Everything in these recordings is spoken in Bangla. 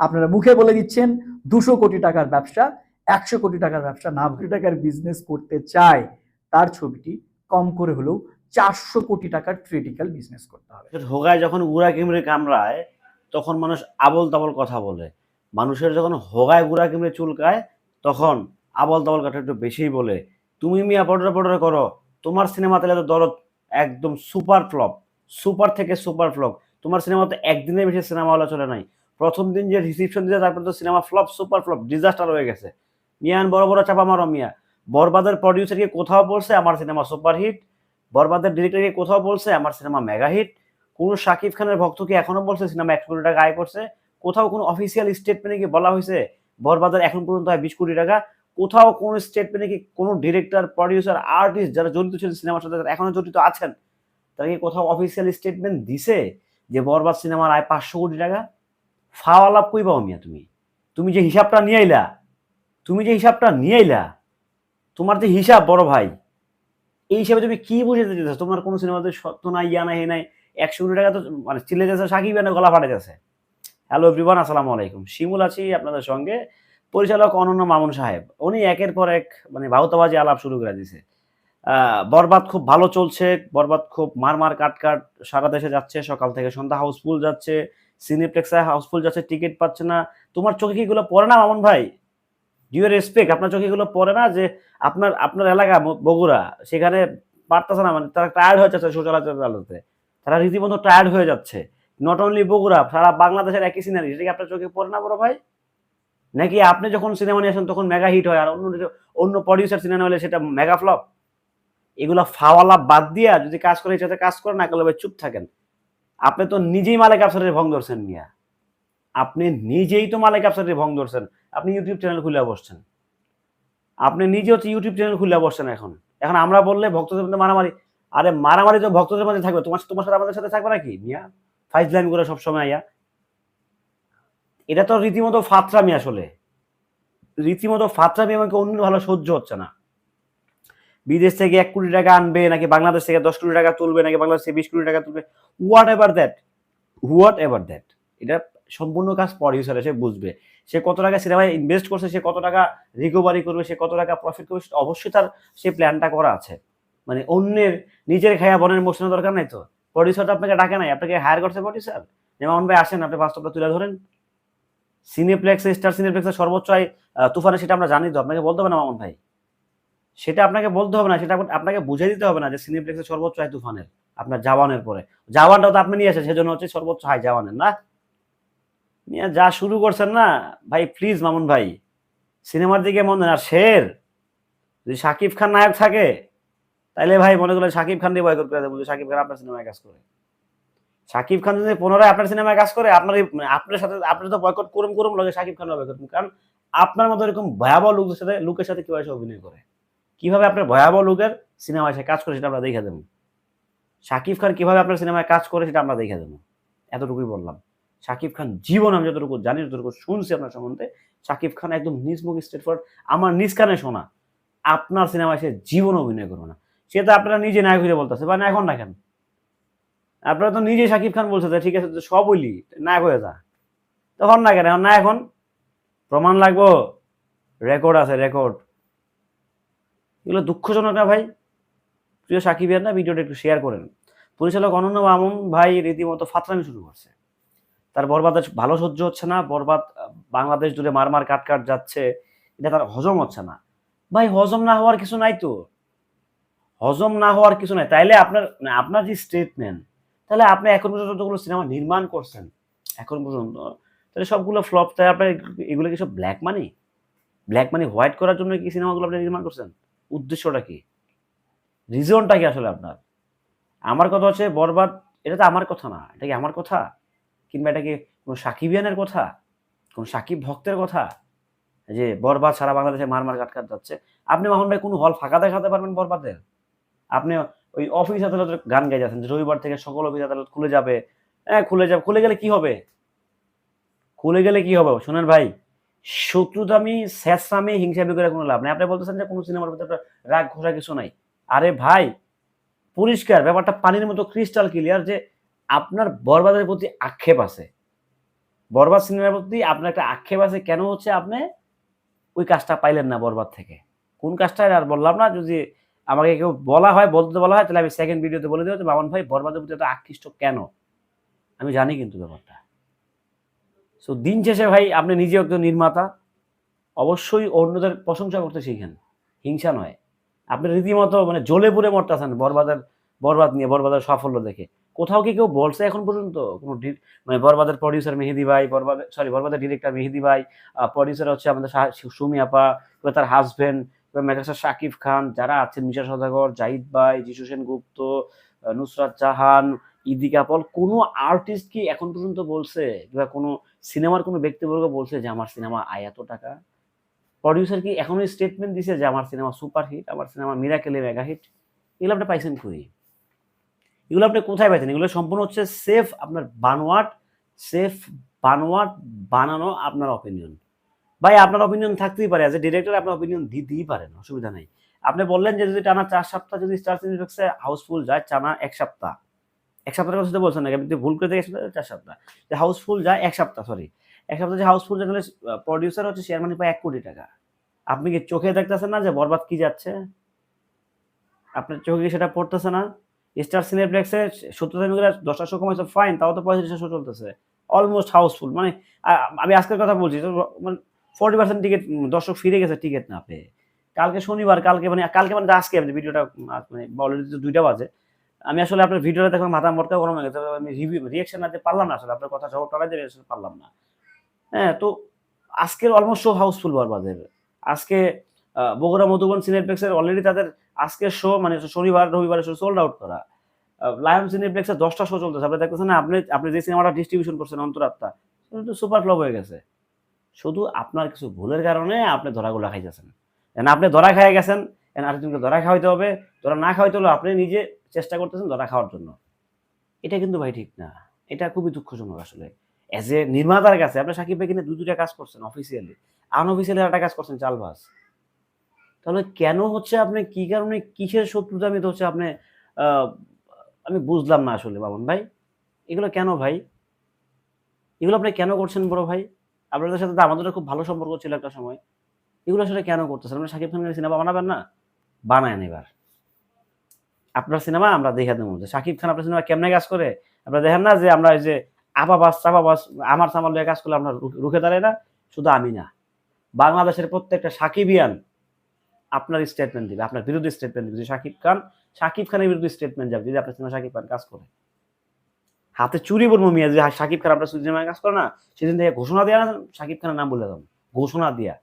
আপনারা মুখে বলে দিচ্ছেন, দুশো কোটি টাকার ব্যবসা, একশো কোটি টাকার ব্যবসা না কোটি টাকার বিজনেস করতে চায়, তার ছবিটি কম করে হলেও চারশো কোটি টাকার ক্রিটিক্যাল বিজনেস করতে হবে। হোগায় যখন উড়া কিমড়ে কামড়ায়, তখন মানুষ আবল তাবল কথা বলে। মানুষের যখন হোগায় গুড়া কিমড়ে চুলকায়, তখন আবল তাবল কথা একটু বেশিই বলে। তুমি মিয়া পটরে পটরে করো, তোমার সিনেমা তাহলে তো দরদ একদম সুপার ফ্লপ সুপার থেকে সুপার ফ্লপ তোমার সিনেমা তো একদিনের বেশি সিনেমা হলে চলে নাই। প্রথম দিন যে রিসিপশন দিতে তারপর তো cinema flop super flop disaster হয়ে গেছে। মিয়ান, বড় বড় চাপা মারো মিয়া। বরবাদের প্রডিউসারকে কোথাও বলছে, আমার সিনেমা সুপার হিট বরবাদের ডিরেক্টরকে কোথাও বলছে, আমার সিনেমা মেগা হিট কোন শাকিব খানের ভক্ত কি এখনও বলছে সিনেমা এক কোটি টাকা আয় করছে? কোথাও কোনো অফিসিয়াল স্টেটমেন্টে কি বলা হয়েছে, বরবাদের এখন পর্যন্ত হয় বিশ কোটি টাকা? কোথাও কোন স্টেটমেন্টে কি কোনো ডিরেক্টর প্রডিউসার আর্টিস্ট যারা জড়িত ছিলেন সিনেমার সাথে যারা এখনও জড়িত আছেন? তারা কি কোথাও অফিসিয়াল স্টেটমেন্ট দিছে যে বরবাদ সিনেমার আয় পাঁচশো কোটি টাকা? ফাওয়া লাভ কই পাও মিয়া তুমি? তুমি যে হিসাবটা নিয়ে আইলা, তুমি যে হিসাবটা নিয়ে আইলা, তোমার যে হিসাব, বড় ভাই, এই হিসাবে তুমি কি বুঝাতে চাইছো তোমার কোনো সিনেমাতে সত্য নাই, ইয়া নাই, হে নাই, একশো কোটি টাকা তো মানে চিল্লে যাচ্ছে সাকিব এনে গলা ফাটে যাচ্ছে হ্যালো এভরিওয়ান আসসালামু আলাইকুম। শিমুল আছি আপনাদের সঙ্গে। পরিচালক অনন্য মামুন সাহেব, উনি একের পর এক মানে বাহুতাবাজি আলাপ শুরু করে দিছে। বরবাদ খুব ভালো চলছে, বরবাদ খুব মার মার কাট কাট, সারা দেশে যাচ্ছে, সকাল থেকে সন্ধ্যা হাউসফুল যাচ্ছে। সিনেপ্লেক্সে হাউসফুল যাচ্ছে টিকিট পাচ্ছে না। তোমার চোখে কি এগুলো পড়ে না, মামুন ভাই? ডিউ রেসপেক্ট আপনার চোখে এগুলো পড়ে না যে আপনার আপনার এলাকা বগুড়া, সেখানে পারতেছে না মানে তারা টায়ার্ড হয়ে যাচ্ছে সচরাচর আলোতে তারা রীতিমতো টায়ার্ড হয়ে যাচ্ছে। নট অনলি বগুড়া, সারা বাংলাদেশের একই সিনারি সেটা কি আপনার চোখে পড়ে না বড় ভাই? নাকি আপনি যখন সিনেমা নিয়ে আসেন, তখন মেগা হিট হয়, আর অন্য অন্য প্রডিউসার সিনেমা হলে সেটা মেগা ফ্লপ এগুলো ফাওয়ালা বাদ দিয়া যদি কাজ করে সাথে কাজ করে না করলে চুপ থাকেন। আপনি তো নিজেই মালিক আফসারের ভং ধরছেন মিয়া। আপনি নিজেই তো মালিক আফসারের ভং ধরছেন। আপনি ইউটিউব চ্যানেল খুলে বসছেন। আপনি নিজে হচ্ছে ইউটিউব চ্যানেল খুলে বসছেন এখন। এখন আমরা বললে ভক্তদের মধ্যে মারামারি। আরে মারামারি তো ভক্তদের মধ্যে থাকবে। তোমার তোমার সাথে আমাদের সাথে থাকবে নাকি মিয়া? ফাইজ লাইন করে সবসময় আইয়া এটা তো রীতিমতো ফাতরামি আসলে। রীতিমতো ফাতরামি আমাকে অন্য ভালো সহ্য হচ্ছে না। বিদেশ থেকে এক কোটি টাকা আনবে, নাকি বাংলাদেশ থেকে দশ কোটি টাকা তুলবে, নাকি বাংলাদেশ থেকে বিশ কোটি টাকা তুলবে? Whatever that whatever that এটা সম্পূর্ণ কাজ প্রডিউসার সে বুঝবে। সে কত টাকা সিনেমায় ইনভেস্ট করছে, সে কত টাকা রিকভারি করবে, সে কত টাকা প্রফিট করবে অবশ্যই তার সে প্ল্যানটা করা আছে। মানে অন্যের নিজের খায়া বনের মোশনের দরকার নাই তো। প্রডিউসার তো আপনাকে ডাকে নাই, আপনাকে হায়ার করছে প্রডিউসার যেমন ভাই আসেন, আপনি বাস্তবটা তুলে ধরেন। সিনেপ্লেক্স স্টার সিনেপ্লেক্সের সর্বোচ্চ তুফানে সেটা আমরা জানি তো, আপনাকে বলতে হবে না মামুন ভাই? সেটা আপনাকে বলতে হবে না, সেটা আপনাকে বুঝিয়ে দিতে হবে না যে সিনেপ্লেক্সের সর্বোচ্চ আয় তুফানের, আপনার জাওয়ানের পরে। জাওয়ানটাও তো আপনি নিয়ে এসেছেন, সেজন্য হচ্ছে সর্বোচ্চ হাই জাওয়ানের না? নিয়ে যা শুরু করছেন না, ভাই প্লিজ মামুন ভাই, সিনেমার দিকে মন দেন। আর শের, যদি শাকিব খান নায়ক থাকে, তাইলে ভাই মনে করলেন শাকিব খান দিয়ে বয়কট করে দেবো শাকিব খান আপনার সিনেমায় কাজ করে। শাকিব খান যদি পুনরায় আপনার সিনেমায় কাজ করে, আপনার মানে আপনার সাথে আপনি তো বয়কট করুন করুন লগে শাকিব খান বয়কট কারণ আপনার মতো এরকম ভয়াবহ লোকের সাথে লোকের সাথে কীভাবে সে অভিনয় করে। কীভাবে আপনার ভয়াবহ লোকের সিনেমায় সে কাজ করে সেটা আমরা দেখে দেবো। শাকিব খান কীভাবে আপনার সিনেমায় কাজ করে সেটা আমরা দেখে দেবো। এতটুকুই বললাম। শাকিব খান জীবন আমি যতটুকু জানি, যতটুকু শুনছি আপনার সম্বন্ধে, শাকিব খান একদম নিজ মুখ স্টেট ফর আমার নিজ কানে শোনা। আপনার সিনেমায় সে জীবন অভিনয় করবে না। সে তো আপনারা নিজে নায়ক হয়ে বলতেছে, বা এখন না কেন? আপনারা তো নিজে শাকিব খান বলছে ঠিক আছে সব বলি নায়ক হয়ে যা। তখন না কেন না এখন প্রমাণ লাগবো। রেকর্ড আছে, রেকর্ড। এগুলো দুঃখজনক না ভাই? প্রিয় সাকিবিয়ার না ভিডিওটা একটু শেয়ার করেন পরিচালক অনন্য মামুন ভাই রীতিমতো ফাতরামি শুরু করছে। তার বরবাদে ভালো সহ্য হচ্ছে না, বরবাদ বাংলাদেশ জুড়ে মারমার কাট কাট যাচ্ছে, এটা তার হজম হচ্ছে না। ভাই, হজম না হওয়ার কিছু নাই তো। হজম না হওয়ার কিছু নাই। তাইলে আপনার আপনার যে স্টেটমেন্ট তাহলে আপনি এখন পর্যন্ত যতগুলো সিনেমা নির্মাণ করছেন, এখন পর্যন্ত তাহলে সবগুলো ফ্লপ তাই আপনার এগুলো কি সব black money black money white করার জন্য কি সিনেমাগুলো আপনি নির্মাণ করছেন? উদ্দেশ্যটা কি? রিজনটা কি আসলে আপনার? আমার কথা হচ্ছে বরবাদ, এটা তো আমার কথা না। এটা কি আমার কথা? কিংবা এটা কি কোনো সাকিবিয়ানের কথা? কোন সাকিব ভক্তের কথা? যে বরবাদ সারা বাংলাদেশে মার মার কাট কাট যাচ্ছে। আপনি মোহন ভাই কোনো হল ফাঁকা দেখাতে পারবেন বরবাদের? আপনি ওই অফিস আদালতের গান গাই যাচ্ছেন যে রবিবার থেকে সকল অফিস আদালত খুলে যাবে। হ্যাঁ খুলে যাবে। খুলে গেলে কি হবে? খুলে গেলে কি হবে? শোনেন ভাই। শত্রুতামি শেষরামি হিংসাবি করে কোনো লাভ নেই। আপনি বলতেছেন যে কোনো সিনেমার একটা রাগ ঘোষা কিছু নাই। আরে ভাই, পরিষ্কার, ব্যাপারটা পানির মতো ক্রিস্টাল ক্লিয়ার যে আপনার বরবাদের প্রতি আক্ষেপ আছে। বরবাদ সিনেমার প্রতি আপনার একটা আক্ষেপ আছে, কেন হচ্ছে আপনি ওই কাজটা পাইলেন না বরবাদ থেকে? কোন কাজটা? আর বললাম না, যদি আমাকে কেউ বলা হয়, বলতে বলা হয়, তাহলে আমি সেকেন্ড ভিডিওতে বলে দেবো যে মামন ভাই, বরবাদের প্রতি এত আকৃষ্ট কেন? আমি জানি কিন্তু ব্যাপারটা। সো দিন শেষে ভাই, আপনি নিজে একজন নির্মাতা। অবশ্যই অন্যদের প্রশংসা করতে শিখেন। হিংসা নয়। আপনি রীতিমতো মানে জ্বলে পুড়ে মরতেছেন বরবাদের, বরবাদ নিয়ে, বরবাদের সাফল্য দেখে। কোথাও কি কেউ বলছে এখন পর্যন্ত? কোনো মানে বরবাদের প্রডিউসার মেহেদি ভাই, বরবাদ সরি বরবাদের ডিরেক্টর মেহেদি ভাই প্রডিউসার হচ্ছে আমাদের সুমি আপা, কিংবা তার হাজবেন্ড কিংবা মেকাসার শাকিব খান, যারা আছেন মিশা সদাগর, জাহিদ ভাই, যিশু সেন গুপ্ত নুসরাত জাহান ইদিকা পল কোনো আর্টিস্ট কি এখন পর্যন্ত বলছে কিংবা কোনো সিনেমার কোনো ব্যক্তিবর্গ বলছে যে আমার সিনেমা আয় এত টাকা? প্রডিউসার কি এখনও স্টেটমেন্ট দিছে যে আমার সিনেমা সুপার হিট আমার সিনেমা মিরাকেলে মেগা হিট এগুলো আপনি পাইছেন কই? এগুলো আপনি কোথায় পাইছেন? এগুলো সম্পূর্ণ হচ্ছে সেফ আপনার বানোয়াট সেফ বানোয়াট বানানো আপনার অপিনিয়ন ভাই, আপনার অপিনিয়ন থাকতেই পারে অ্যাজ এ ডিরেক্টর আপনার অপিনিয়ন দিতেই পারেন, অসুবিধা নেই। আপনি বললেন যে যদি টানা চার সপ্তাহ যদি স্টার সিনেপ্লেক্সে হাউসফুল যায়, টানা এক সপ্তাহ। এক সপ্তাহের কথা বলছেন না আপনি ভুল করে দেখেছেন চার সপ্তাহ। যে হাউসফুল যায় এক সপ্তাহ সরি এক সপ্তাহ যে হাউসফুল তাহলে প্রডিউসার হচ্ছে শেয়ার মানি পায় এক কোটি টাকা। আপনি কি চোখে দেখতেছেন না যে বরবাদ কি যাচ্ছে? আপনার চোখে কি সেটা পড়তেছে না? স্টার সিনেপ্লেক্সে সত্তর মিলে দশটা শো কমাইছে ফাইন তাও তো পঁয়ত্রিশটা শো চলতেছে। অলমোস্ট হাউসফুল মানে আমি আজকের কথা বলছি মানে ফোর্টি পার্সেন্ট টিকিট দর্শক ফিরে গেছে টিকিট না পেয়ে। কালকে শনিবার, কালকে মানে কালকে মানে আজকে, আমি ভিডিওটা মানে অলরেডি দুইটা বাজে। আমি আসলে আপনার ভিডিওটা দেখলাম, মাথা মটকা গরম হয়ে গেছে, আমি রিভিউ রিয়েকশন আছে পারলাম না আসলে, আপনার কথা জবাব টাকা দেবে আসলে পারলাম না। হ্যাঁ তো আজকের অলমোস্ট শো হাউসফুল বরবাদের। আজকে বগুড়া মধুবন সিনেপ্লেক্সের অলরেডি তাদের আজকের শো মানে শনিবার, রবিবারের শো সোল্ড আউট করা। লায়ন সিনেপ্লেক্সে দশটা শো চলতেছে। আপনি দেখতেছেন না, আপনি আপনি যে সিনেমাটা ডিস্ট্রিবিউশন করছেন অন্তরাত্মা কিন্তু সুপার ফ্লপ হয়ে গেছে। শুধু আপনার কিছু ভুলের কারণে আপনি ধরাগুলো খাইতেছেন। আপনি ধরা খাইয়ে গেছেন আর ধরা খাওয়াইতে হবে, ধরা না খাওয়াইতে হলে আপনি নিজে চেষ্টা করতেছেন ধরা খাওয়ার জন্য। এটা কিন্তু ভাই ঠিক না। এটা খুবই দুঃখজনক আসলে। অ্যাজ এ নির্মাতার কাছে, আপনি সাকিব ভাই কিনে দু দুটা কাজ করছেন অফিসিয়ালি আনঅফিসিয়ালি একটা কাজ করছেন চালবাস তাহলে কেন হচ্ছে আপনি কি কারণে কিসের শত্রুতামিত হচ্ছে আপনি আমি বুঝলাম না আসলে বাবন ভাই। এগুলো কেন ভাই? এগুলো আপনি কেন করছেন বড় ভাই? আপনাদের সাথে তো আমাদেরও খুব ভালো সম্পর্ক ছিল একটা সময়। এগুলো আসলে কেন করতেছেন? আপনি শাকিব খানের সিনেমা বানাবেন না? বানায়েন এবার। আপনার সিনেমা আমরা দেখে দেবো। যে শাকিব খান আপনার সিনেমা কেমনে কাজ করে? আপনারা দেখেন না যে আমরা ওই যে আপা বাস চাপা বাস, আমার সামাল কাজ করলে আমরা রুখে- দাঁড়াই না? শুধু আমি না। বাংলাদেশের প্রত্যেকটা সাকিবিয়ান আপনার স্টেটমেন্ট দিবে, আপনার বিরুদ্ধে স্টেটমেন্ট দিবে। যে শাকিব খান শাকিব খানের বিরুদ্ধে স্টেটমেন্ট যাবে, যদি আপনার সিনেমা শাকিব খান কাজ করে। হাতে চুরি বলব মিয়া, যে শাকিব খান আপনার সিনেমায় কাজ করে না, সেদিন থেকে ঘোষণা দেওয়া না শাকিব খানের নাম বলে দাম ঘোষণা দিয়া।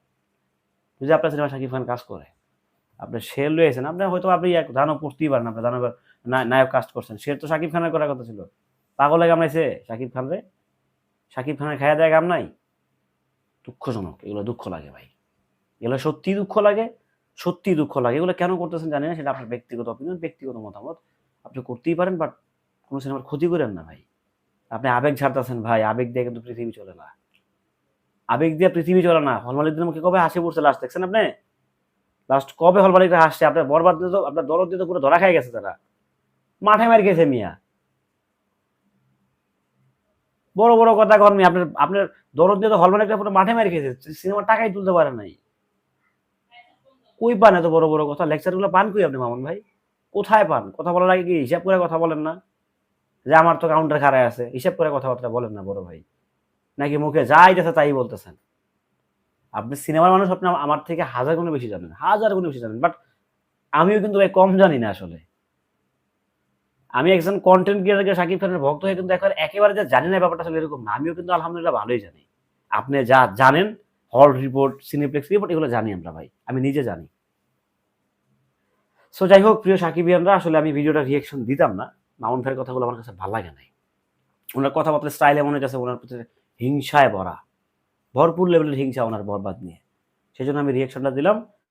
যদি আপনার সিনেমা শাকিব খান কাজ করে। আপনি শের লয়েছেন আপনি হয়তো আপনি এক দানব করতেই পারেন, আপনি দানবের নায়ক কাজ করছেন। শের তো শাকিব খানের করার কথা ছিল। পাগল পাগলে কামড়াইছে শাকিব খান রে। শাকিব খানের খায়া দেয় কাম নাই। দুঃখজনক, এগুলো দুঃখ লাগে ভাই। এগুলো সত্যি দুঃখ লাগে, সত্যি দুঃখ লাগে। এগুলো কেন করতেছেন জানি না, সেটা আপনার ব্যক্তিগত অপিনিয়ন ব্যক্তিগত মতামত। আপনি করতেই পারেন বাট কোনো সিনেমার ক্ষতি করেন না ভাই। আপনি আবেগ ঝাড়তেছেন ভাই, আবেগ দিয়ে কিন্তু পৃথিবী চলে না। আবেগ দিয়ে পৃথিবী চলে না। হলমালিকদের মুখে কবে হাসি পড়ছে লাস্ট দেখছেন আপনি? লাস্ট কবে হলমালিকরা হাসছে আপনার বরবাদ তো, আপনার দরদ দিয়ে তো পুরো ধরা খাই গেছে তারা। মাঠে মার গেছে মিয়া। বড় বড় কথা কন মিয়া, আপনার আপনার দরদ দিয়ে তো হলমালিকরা পুরো মাঠে মার গেছে। সিনেমা টাকাই তুলতে পারে নাই। কই পান এত বড় বড় কথা? লেকচারগুলো পান কই আপনি, মামুন ভাই? কোথায় পান? কথা বলার আগে কি হিসাব করে কথা বলেন না? যে আমার তো কাউন্টার খারায় আছে, হিসাব করে কথাবার্তা বলেন না, বড় ভাই। নাকি মুখে যা আইতেছে তাই বলতেছেন? আপনি সিনেমার মানুষ, আপনি আমার থেকে হাজার গুণে বেশি জানেন, হাজার গুণে বেশি জানেন বাট আমিও কিন্তু ভাই কম জানি না আসলে। আমি একজন কন্টেন্ট ক্রিয়েটারকে শাকিব খানের ভক্ত হয়ে কিন্তু একবার একেবারে যে জানি না ব্যাপারটা আসলে এরকম না, আমিও কিন্তু আলহামদুলিল্লাহ ভালোই জানি। আপনি যা জানেন হল রিপোর্ট সিনেপ্লেক্স রিপোর্ট এগুলো জানি আমরা ভাই, আমি নিজে জানি। সো যাই হোক, প্রিয় সাকিবিয়ানরা, আসলে আমি ভিডিওটা রিয়েকশন দিতাম না, মামুন ভাইয়ের কথাগুলো আমার কাছে ভালো লাগে নাই। ওনার কথাবার্তা স্টাইল এমন হয়ে গেছে ওনার প্রতি হিংসায় ভরা। ভরপুর লেভেলের হিংসা ওনার বরবাদ নিয়ে। সেই জন্য আমি রিয়াকশনটা দিলাম।